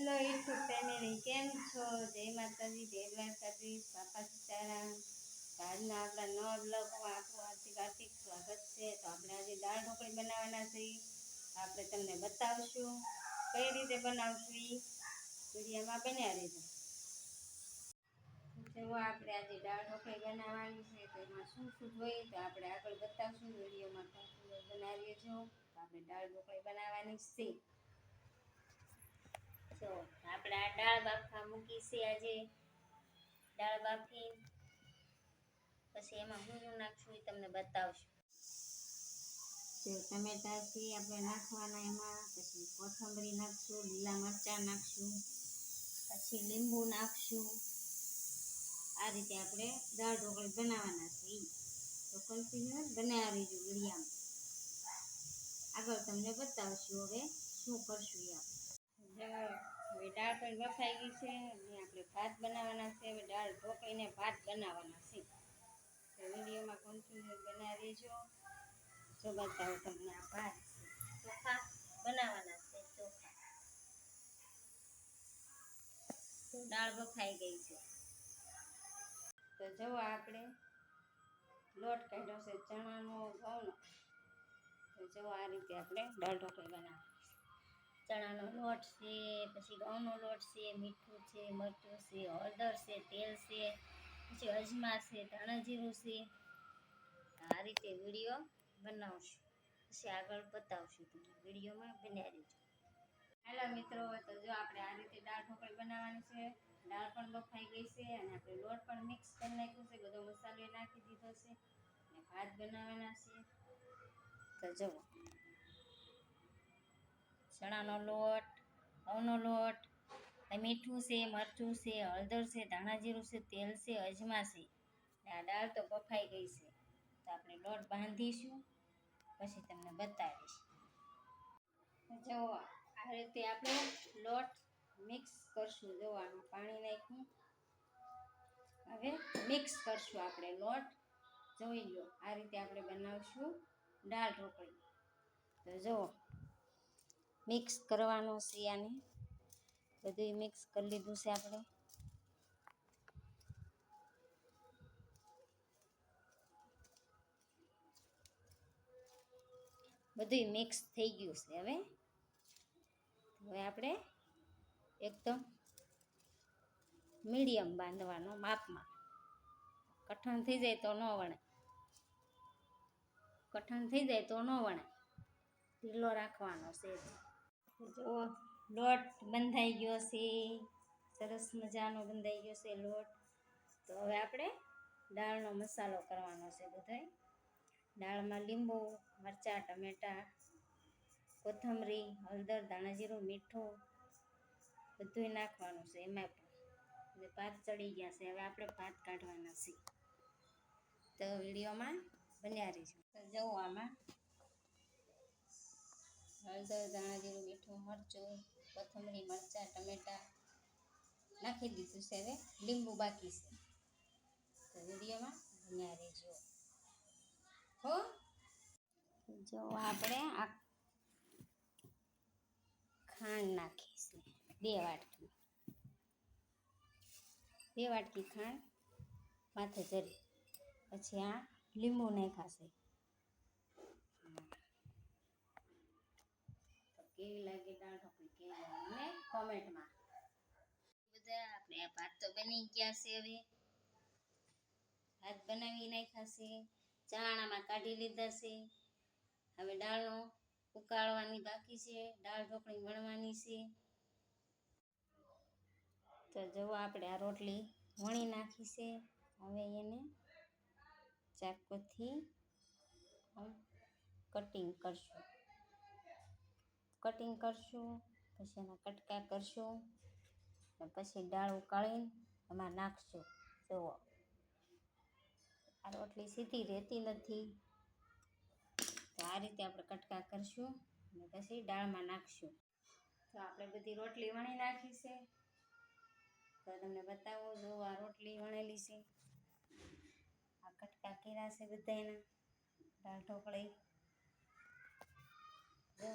Hello YouTube family કેમ છો? જય માતાજી, જય દ્વારકાધીશ. બાપા સીતારામ. આજના આપણા નવા બ્લોગમાં આપણું હાર્દિક હાર્દિક સ્વાગત છે. તો આપણે આજે દાળ ઢોકળી બનાવવાના છીએ આપણે તમને બતાવશું કઈ રીતે બનાવશું એ વિડીયોમાં બન્યા રહેજો. જો આપણે આજે દાળ ઢોકળી બનાવવાની છે. તો એમાં શું શું જોઈએ તો આપણે આગળ બતાવશું. વિડીયોમાં બનાવીએ તો આપણે દાળ ઢોકળી બનાવવાની છે. જો આપણે આ દાળ બાફા મૂકી છે આજે. દાળ બાફી. પછી એમાં હું હું નાખશું એ તમને બતાવશું. તો ટમેટા આપણે નાખવાના એમાં. પછી કોથમરી નાખશું, લીલા મરચાં નાખશું. પછી લીંબુ નાખશું. આ રીતે આપણે દાળ ઢોકળી બનાવવાના છે. તો કન્ટિન્યુ બનાવી દીધું વિડીયામાં. આગળ તમને બતાવશું હવે શું કરશું એ આપણે. હવે દાળ પણ બફાઈ ગઈ છે અને આપણે ભાત બનાવવાના છે. હવે દાળ ઢોકળીને ભાત બનાવવાના છે. તો વિડીયોમાં કન્ટિન્યુ બનાવી દેજો જો બતાવો તમને આ ભાત, ચોખા બનાવવાના છે, ચોખા. તો દાળ બફાઈ ગઈ છે. તો જો આપણે, લોટ કાઢ્યો છે ચણાનો ઘઉંનો. તો જો આ રીતે આપણે દાળ ઢોકળી બનાવવાની ચણાનો લોટ છે, પછી ઘઉંનો લોટ છે, મીઠું છે, મરચું છે, હળદર છે, તેલ છે, પછી અજમા છે ધાણાજીરું છે. આ રીતે વીડિયો બનાવશું. પછી આગળ બતાવશું તમને. વિડીયોમાં બન્યા રહેજો. હાલો મિત્રો, તો જો આપણે આ રીતે દાળ ઢોકળી બનાવવાની છે. દાળ પણ બફાઈ ગઈ છે અને આપણે લોટ પણ મિક્સ કરી નાખ્યો છે. બધો મસાલો નાખી દીધો છે. અને ભાત બનાવવાના છે. તો જુઓ. ચણાનો લોટ, ઘઉંનો લોટ મીઠું છે, મરચું છે, હળદર છે ધાણા જીરું છે, તેલ છે, અજમા છે. આ દાળ તો બફાઈ ગઈ છે. તો આપણે લોટ બાંધીશું, પછી તમને બતાવીશ. જો, આ રીતે આપણે લોટ મિક્સ કરશું. જો, આમાં પાણી નાખ્યું હવે મિક્સ કરશું આપણે લોટ. જોઈ લો, આ રીતે આપણે બનાવશું. દાળ ઢોકળી તો જુઓ મિક્સ કરવાનો છે આને. બધું મિક્સ કરી લીધું છે આપણે. બધું મિક્સ થઈ ગયું છે હવે. હવે આપણે એકદમ મીડિયમ બાંધવાનો માપમાં. કઠણ થઈ જાય તો ન વણે. કઠણ થઈ જાય તો ન વણે. ઢીલો રાખવાનો છે. જો લોટ બંધાઈ ગયો છે. સરસ મજાનો બંધાઈ ગયો છે લોટ. તો હવે આપણે દાળનો મસાલો કરવાનો છે બધાય. દાળમાં લીંબુ, મરચાં, ટમેટાં, કોથમરી, હળદર ધાણાજીરું મીઠું બધુંય નાખવાનું છે એમાં પણ. ભાત ચડી ગયા છે. હવે આપણે ભાત કાઢવાના છે. તો વિડીયોમાં બન્યા રહીશું તો જવું આમાં. હળદર, ધાણા જીરું, મીઠું, મરચું, કોથમરી, મરચાં, ટમેટાં નાખી દીધું છે હવે. લીંબુ બાકી છે. તો વિડીયોમાં બન્યા રહેજો. હો? જો આપણે આ ખાંડ નાખીશું. બે વાટકી. બે વાટકી ખાંડ માથે ચરી પછી આ લીંબુ નાખાશે કેવી લાગે દાળ ઢોકળી કેવી મને કોમેન્ટમાં. બધા આપણે ભાત તો બની ગયા છે હવે. ભાત બનાવી નાખ્યા છે. ચાણામાં કાઢી લીધા છે. હવે દાળનો ઉકાળવાની બાકી છે. દાળ ઢોકળી વણવાની છે. તો જુઓ આપણે આ રોટલી વણી નાખી છે. હવે એને ચાકુથી કટિંગ કરશું. કટિંગ કરશું, પછી એના કટકા કરશું પછી દાળ ઉકાળીને એમાં નાખશું. જુઓ આ રોટલી સીધી રહેતી નથી. તો આ રીતે આપણે કટકા કરશું અને પછી દાળમાં નાખશું. તો આપણે બધી રોટલી વણી નાખી છે. તો તમને બતાવો જો આ રોટલી વણેલી છે. આ કટકા કર્યા છે બધા એના દાળ ઢોકળી. જો.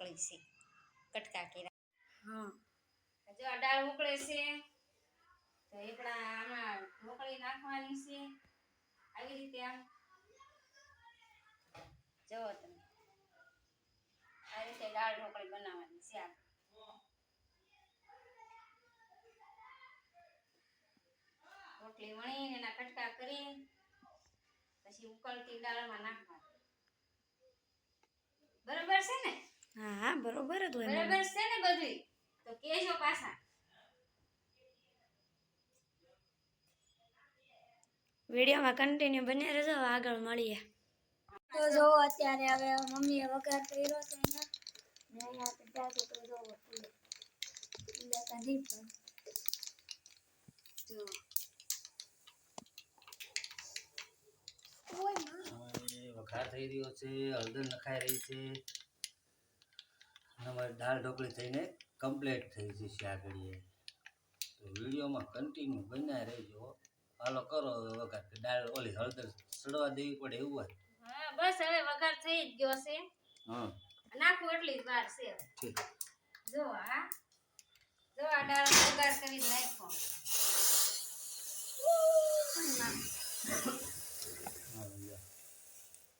ઢોકળી છે. કટકા કેરા હા. જો આ દાળ ઉકળે છે તો એકડા આમાં ઢોકળી નાખવાની છે. આવી રીતે આમ. જો તમે. આ રીતે દાળ ઢોકળી બનાવવાની છે આ રોટલી વણીને એના કટકા કરી પછી ઉકળતી દાળમાં નાખવાની બરોબર છે ને હા હા બરોબર જ હોય બરાબર છે ને બધું તો કેજો પાછા. વિડીયોમાં કન્ટિન્યુ બને રહેજો આગળ મળીએ. તો જો અત્યારે હવે મમ્મીએ વઘાર કર્યો છે ને. અહીંયા જાજો તો જો કાઢી પણ. જો. વઘાર થઈ રહ્યો છે હળદર નખાઈ રહી છે. અમારી દાળ ઢોકળી થઈને કમ્પ્લીટ થઈ જશે આગળ તો વિડીયોમાં કન્ટિન્યુ બન્યા રહેજો. હાલો કરો હવે વઘાર દાળ ઓલી હળદર સડવા દેવી પડે એવું હોય. હા બસ હવે વઘાર થઈ જ ગયો છે. હા. નાખું એટલી જ વાર છે. ઠીક. જો આ જો આ દાળ વઘાર કરી નાખો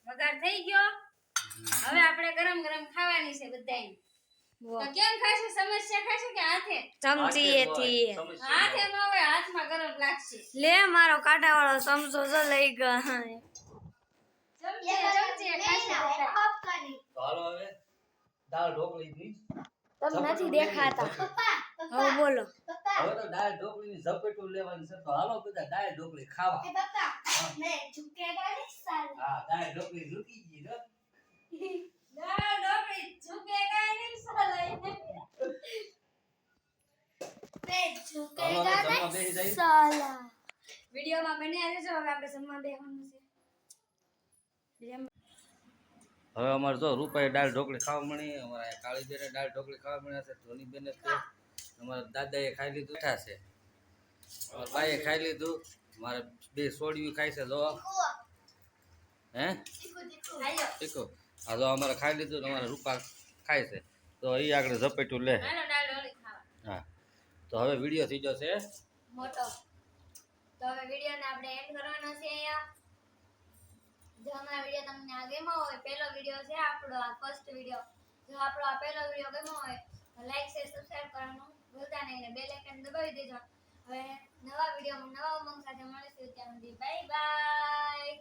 વઘાર થઈ ગયો? હવે આપણે ગરમ ગરમ ખાવાની છે બધાય કેમ ખાશે સમસ્યા ખાશે કે હાથે? ચમચીએથી સમસ્યા હાથે ન હોય હાથમાં ગરમ લાગશે. લે મારો કાંટા વાળો ચમચો જો લઈ ગયો. ચમચે ચમચે દાળ ઢોકળી ની. તમે નથી દેખાતા. હવે બોલો. હવે તો દાળ ઢોકળી ની ઝપેટું લેવાની છે. તો હાલો બધા દાળ ઢોકળી ખાવા. હા દાળ ઢોકળી ઝૂકી ગઈ તો દાળ ઢોકળી ઝુકેગા નહીં સાલા. હાલો હવે હવે આપણે જમવા બેસવાનું છે. હવે અમારે જો રૂપાએ દાળ ઢોકળી ખાવા મળી અમારા કાળી બેને દાળ ઢોકળી ખાવા મળ્યા છે ધોની બેને તે અમારા દાદાએ ખાઈ લીધું બેઠા છે. અમારા બાઈએ ખાઈ લીધું મારે બે સોડિયું ખાય છે જો હે? ટીકો હા જો અમારે ખાઈ લીધું અમારે રૂપા ખાય છે. તો એ આગળ ઝપેટું લે. હા. તો હવે વીડિયો થઈ જશે મોટો. તો હવે વિડીયોને આપણે એન્ડ કરવાનો છે અહીંયા. જો અમારો વીડિયો તમને આ ગમ્યો હોય, પહેલો વીડિયો છે આપણો, આ ફર્સ્ટ વીડિયો. જો આપણો આ પહેલો વીડિયો ગમ્યો હોય, તો લાઈક શેર સબસ્ક્રાઇબ કરવાનું ભૂલતા નહીં અને બેલ આઇકન દબાવી દેજો. હવે નવા વિડીયોમાં નવા ઉમંગ સાથે મળીશું. ત્યાં સુધી બાય બાય